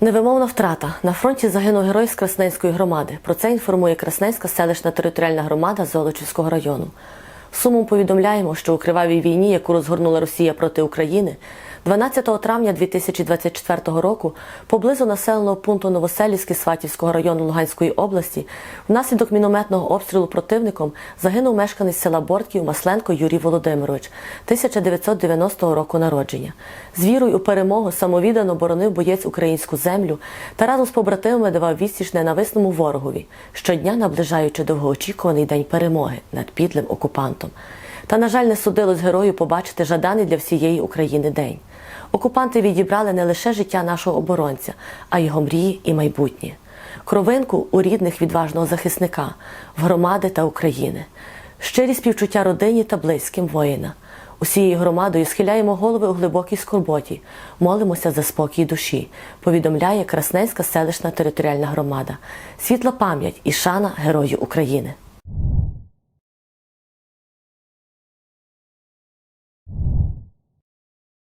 Невимовна втрата. На фронті загинув герой з Красненської громади. Про це інформує Красненська селищна територіальна громада Золочівського району. Сумом повідомляємо, що у кривавій війні, яку розгорнула Росія проти України, 12 травня 2024 року поблизу населеного пункту Новоселівське Сватівського району Луганської області внаслідок мінометного обстрілу противником загинув мешканець села Бортків Масленко Юрій Володимирович 1990 року народження. З вірою у перемогу самовіддано боронив боєць українську землю та разом з побратимами давав відсіч ненависному ворогові, щодня наближаючи довгоочікуваний день перемоги над підлим окупантом. Та, на жаль, не судилось герою побачити жаданий для всієї України день. Окупанти відібрали не лише життя нашого оборонця, а його мрії і майбутнє. Кровинку у рідних відважного захисника, в громади та України. Щирі співчуття родині та близьким воїна. Усією громадою схиляємо голови у глибокій скорботі, молимося за спокій душі, повідомляє Красненська селищна територіальна громада. Світла пам'ять і шана Герою України.